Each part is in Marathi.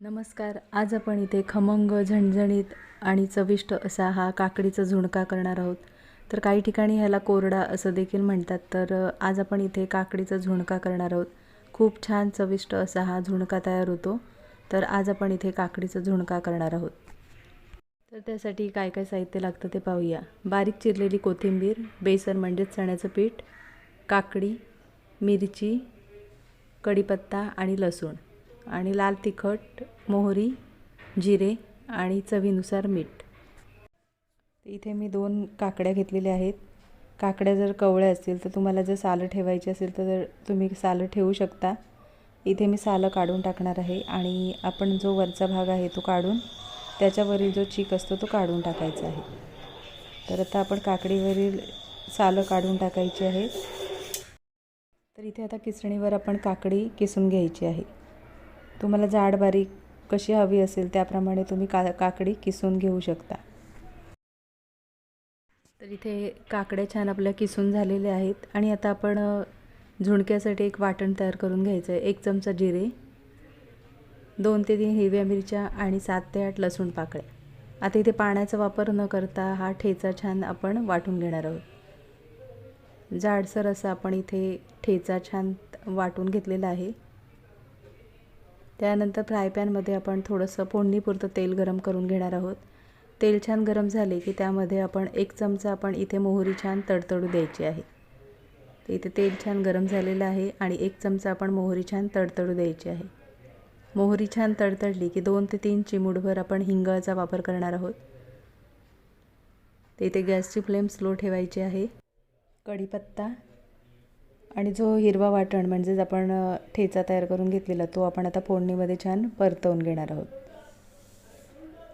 नमस्कार. आज आपण इथे खमंग झणझणीत आणि चविष्ट असा हा काकडीचा झुणका करणार आहोत. तर काही ठिकाणी ह्याला कोरडा असं देखील म्हणतात. तर आज आपण इथे काकडीचा झुणका करणार आहोत. खूप छान चविष्ट असा हा झुणका तयार होतो. तर आज आपण इथे काकडीचा झुणका करणार आहोत. तर त्यासाठी काय काय साहित्य लागतं ते पाहूया. बारीक चिरलेली कोथिंबीर बेसन म्हणजेच चण्याचं पीठ काकडी मिरची कढीपत्ता आणि लसूण. आणि लाल तिखट मोहरी जिरे आणि चवीनुसार मीठ. इथे मी दोन काकड्या घेतलेल्या आहेत. काकड्या जर कवळ्या असतील तर तुम्हाला जर सालं ठेवायची असेल तर तुम्ही सालं ठेवू शकता. इथे मी सालं काढून टाकणार आहे आणि आपण जो वरचा भाग आहे तो काढून त्याच्यावरील जो चीक असतो तो काढून टाकायचा आहे. तर आता आपण काकडीवरील सालं काढून टाकायची आहे. तर इथे आता किसणीवर आपण काकडी किसून घ्यायची आहे. तुम्हाला जाड बारीक कशी हवी असेल त्याप्रमाणे तुम्ही का काकडी किसून घेऊ शकता. तर इथे काकड्या छान आपल्या किसून झालेल्या आहेत आणि आता आपण झुणक्यासाठी एक वाटण तयार करून घ्यायचं आहे एक चमचा जिरे दोन ते तीन हिरव्या मिरच्या आणि सात ते आठ लसूण पाकळ्या. आता इथे पाण्याचा वापर न करता हा ठेचा छान आपण वाटून घेणार आहोत. जाडसर असा आपण इथे ठेचा छान वाटून घेतलेला आहे. त्यानंतर फ्राय पॅनमध्ये आपण थोडंसं फोडणीपुरतं तेल गरम करून घेणार आहोत. तेल छान गरम झाले की त्यामध्ये आपण एक चमचा आपण इथे मोहरी छान तडतडू द्यायची आहे. तर इथे तेल छान गरम झालेलं आहे आणि एक चमचा आपण मोहरी छान तडतडू द्यायची आहे. मोहरी छान तडतडली की दोन ते तीन चिमूडभर आपण हिंगाचा वापर करणार आहोत. तर इथे गॅसची फ्लेम स्लो ठेवायची आहे. कढीपत्ता आणि जो हिरवा वाटण म्हणजेच आपण ठेचा तयार करून घेतलेला तो आपण आता फोडणीमध्ये छान परतवून घेणार आहोत.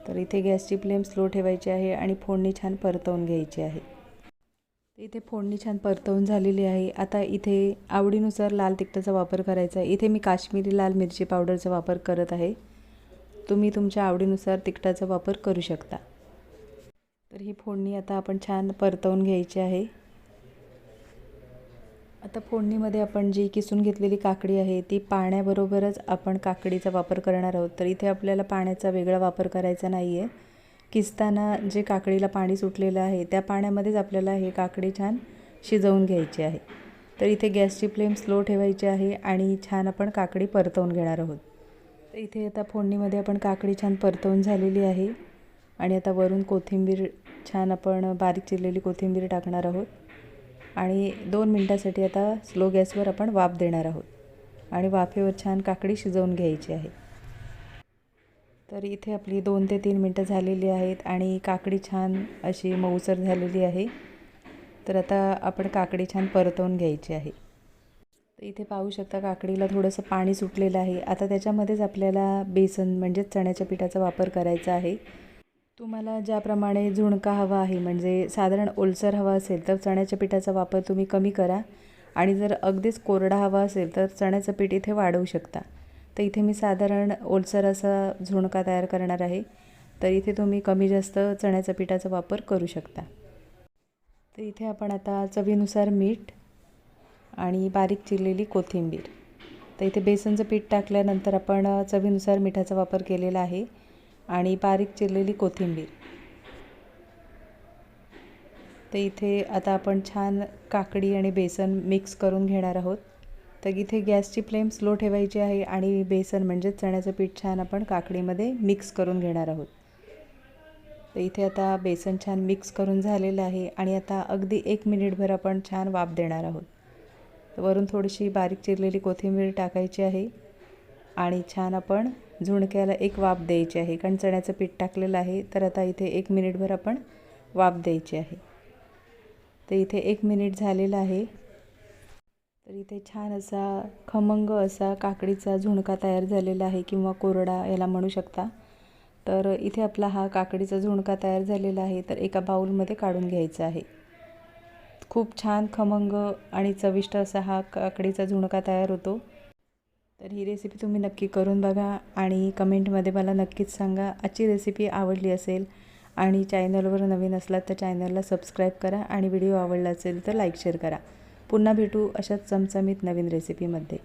तर इथे गॅसची फ्लेम स्लो ठेवायची आहे आणि फोडणी छान परतवून घ्यायची आहे. इथे फोडणी छान परतवून झालेली आहे. आता इथे आवडीनुसार लाल तिखटाचा वापर करायचा आहे. इथे मी काश्मीरी लाल मिरची पावडरचा वापर करत आहे. तुम्ही तुमच्या आवडीनुसार तिखटाचा वापर करू शकता. तर ही फोडणी आता आपण छान परतवून घ्यायची आहे. आता फोडणीमध्ये आपण जी किसून घेतलेली काकडी आहे ती पाण्याबरोबरच आपण काकडीचा वापर करणार आहोत. तर इथे आपल्याला पाण्याचा वेगळा वापर करायचा नाही आहे किसताना जे काकडीला पाणी सुटलेलं आहे त्या पाण्यामध्येच आपल्याला हे काकडी छान शिजवून घ्यायची आहे. तर इथे गॅसची फ्लेम स्लो ठेवायची आहे आणि छान आपण काकडी परतवून घेणार आहोत. तर इथे आता फोडणीमध्ये आपण काकडी छान परतवून झालेली आहे आणि आता वरून कोथिंबीर छान आपण बारीक चिरलेली कोथिंबीर टाकणार आहोत. आणि दोन मिनटासाठी आता स्लो गॅसवर आपण वाफ देणार आहोत. आणि वाफेवर छान काकडी शिजवून घ्यायची आहे. तर इथे आपली दोन ते तीन मिनटं झालेली आहेत आणि काकडी छान अशी मऊसर झालेली आहे. तर आता आपण काकडी छान परतवून घ्यायची आहे. तर इथे पाहू शकता काकडीला थोडंसं पाणी सुटलेलं आहे. आता त्याच्यामध्येच आपल्याला बेसन म्हणजेच चण्याच्या पिठाचा वापर करायचा आहे. तुम्हाला ज्याप्रमाणे झुणका हवा आहे म्हणजे साधारण ओलसर हवा असेल तर चण्याच्या पिठाचा वापर तुम्ही कमी करा. आणि जर अगदीच कोरडा हवा असेल तर चण्याचं पीठ इथे वाढवू शकता. तर इथे मी साधारण ओलसर असा झुणका तयार करणार आहे. तर इथे तुम्ही कमी जास्त चण्याच्या पिठाचा वापर करू शकता. तर इथे आपण आता चवीनुसार मीठ आणि बारीक चिरलेली कोथिंबीर. तर इथे बेसनचं पीठ टाकल्यानंतर आपण चवीनुसार मिठाचा वापर केलेला आहे. आणि बारीक चिरलेली कोथिंबीर. तर इथे आता आपण छान काकडी आणि बेसन मिक्स करून घेणार आहोत. तर इथे गॅसची फ्लेम स्लो ठेवायची आहे आणि बेसन म्हणजेच चण्याचं पीठ छान आपण काकडीमध्ये मिक्स करून घेणार आहोत. तर इथे आता बेसन छान मिक्स करून झालेलं आहे आणि आता अगदी एक मिनिटभर आपण छान वाफ देणार आहोत. तर वरून थोडीशी बारीक चिरलेली कोथिंबीर टाकायची आहे आणि छान आपण झुणक्याला एक वाफ द्यायची आहे. कारण चण्याचं पीठ टाकलेलं आहे. तर आता इथे एक मिनिटभर आपण वाफ द्यायची आहे. तर इथे एक मिनिट झालेलं आहे. तर इथे छान असा खमंग असा काकडीचा झुणका तयार झालेला आहे किंवा कोरडा याला म्हणू शकता. तर इथे आपला हा काकडीचा झुणका तयार झालेला आहे. तर एका बाऊलमध्ये काढून घ्यायचा आहे. खूप छान खमंग आणि चविष्ट असा हा काकडीचा झुणका तयार होतो. तर ही रेसिपी तुम्ही नक्की करून बघा आणि कमेंटमध्ये मला नक्कीच सांगा आजची रेसिपी आवडली असेल आणि चॅनलवर नवीन असलात तर चॅनलला सबस्क्राईब करा आणि व्हिडिओ आवडला असेल तर लाईक शेअर करा. पुन्हा भेटू अशाच चमचमीत नवीन रेसिपीमध्ये